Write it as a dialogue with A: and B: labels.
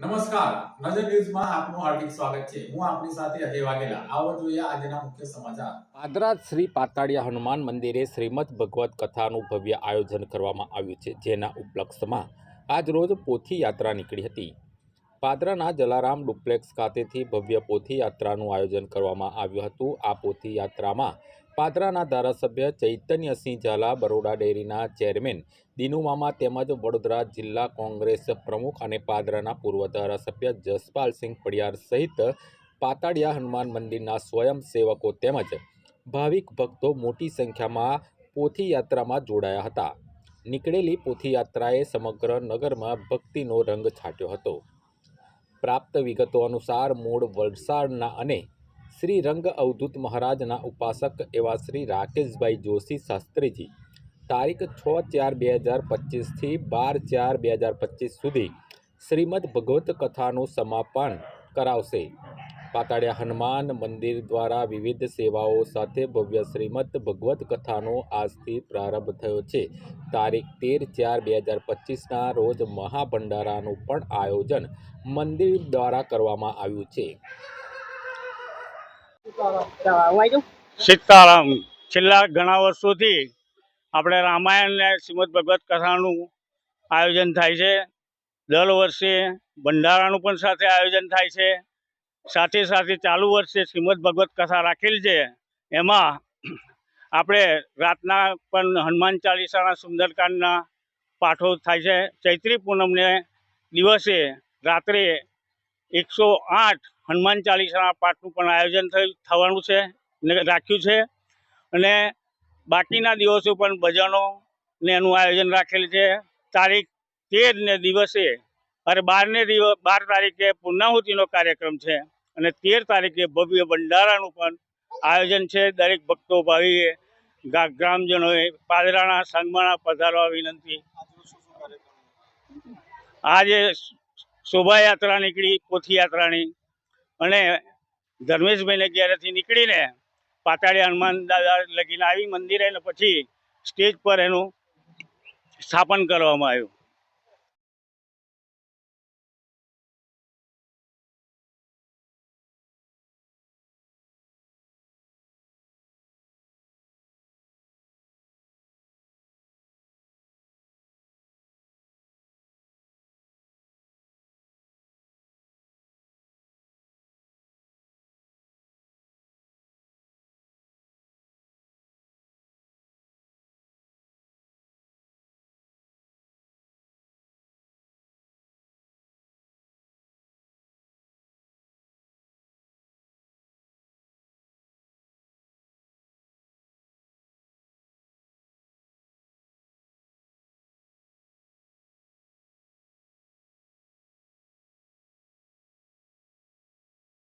A: નમસ્કાર. નજર ન્યૂઝમાં આપનું હાર્દિક સ્વાગત છે. હું આપની સાથે અજય વાઘેલા. આવો જોઈએ આજના મુખ્ય સમાચાર.
B: પાદરા શ્રી પાતાળિયા હનુમાન મંદિરે શ્રીમદ ભગવત કથાનું ભવ્ય આયોજન કરવામાં આવ્યું છે, જેના ઉપલક્ષમાં આજરોજ પોથી યાત્રા નીકળી હતી. પાદરાના જલારામ ડુપ્લેક્સ ખાતેથી ભવ્ય પોથી યાત્રાનું આયોજન કરવામાં આવ્યું હતું. આ પોથી યાત્રામાં પાદરાના ધારાસભ્ય ચૈતન્યસિંહ ઝાલા, બરોડા ડેરીના ચેરમેન દિનુમામા તેમજ વડોદરા જિલ્લા કોંગ્રેસ પ્રમુખ અને પાદરાના પૂર્વ ધારાસભ્ય જસપાલસિંહ પડિયાર સહિત પાતાળિયા હનુમાન મંદિરના સ્વયંસેવકો તેમજ ભાવિક ભક્તો મોટી સંખ્યામાં પોથી યાત્રામાં જોડાયા હતા. નીકળેલી પોથી યાત્રાએ સમગ્ર નગરમાં ભક્તિનો રંગ છાંટ્યો હતો. પ્રાપ્ત વિગતો અનુસાર મૂળ વલસાડના અને શ્રી રંગ અવધૂત મહારાજના ઉપાસક એવા શ્રી રાકેશભાઈ જોશી શાસ્ત્રીજી તારીખ છ ચાર બે હજાર પચીસથી બાર ચાર બે હજાર પચીસ સુધી શ્રીમદ ભગવત કથાનું સમાપન કરાવશે. પાતાળિયા હનુમાન મંદિર દ્વારા વિવિધ સેવાઓ સાથે ભવ્ય શ્રીમદ ભગવત કથાનો આજથી પ્રારંભ થયો છે. તારીખ તેર ચાર બે હજાર પચીસના રોજ મહાભંડારાનું પણ આયોજન મંદિર દ્વારા કરવામાં આવ્યું છે.
C: સીતારામ, છેલ્લા ઘણા વર્ષોથી આપણે રામાયણ ને શ્રીમદ ભગવત કથાનું આયોજન થાય છે. દર વર્ષે ભંડારાનું પણ સાથે આયોજન થાય છે. સાથે સાથે ચાલુ વર્ષે શ્રીમદ ભગવત કથા રાખેલી છે. એમાં આપણે રાતના પણ હનુમાન ચાલીસાના, સુંદરકાંડના પાઠો થાય છે. ચૈત્રી પૂનમને દિવસે રાત્રે એકસો આઠ હનુમાન ચાલીસાના પાઠનું પણ આયોજન થયું, થવાનું છે રાખ્યું છે. અને બાકીના દિવસો પણ ભજનો ને એનું આયોજન રાખેલ છે. તારીખ તેર ને દિવસે અરે બારને દિવસ બાર તારીખે પૂર્ણાહુતિનો કાર્યક્રમ છે અને તેર તારીખે ભવ્ય ભંડારાનું પણ આયોજન છે. દરેક ભક્તો ભાવીએ ગ્રામજનોએ પાદરાના સંગમાણા પધારવા વિનંતી. આજે શોભાયાત્રા નીકળી, પોથીયાત્રાની અને ધર્મેશભાઈને ઘેરેથી નીકળીને પાતાળી હનુમાન દાદા લગીને આવી મંદિરે પછી સ્ટેજ પર એનું સ્થાપન કરવામાં આવ્યું.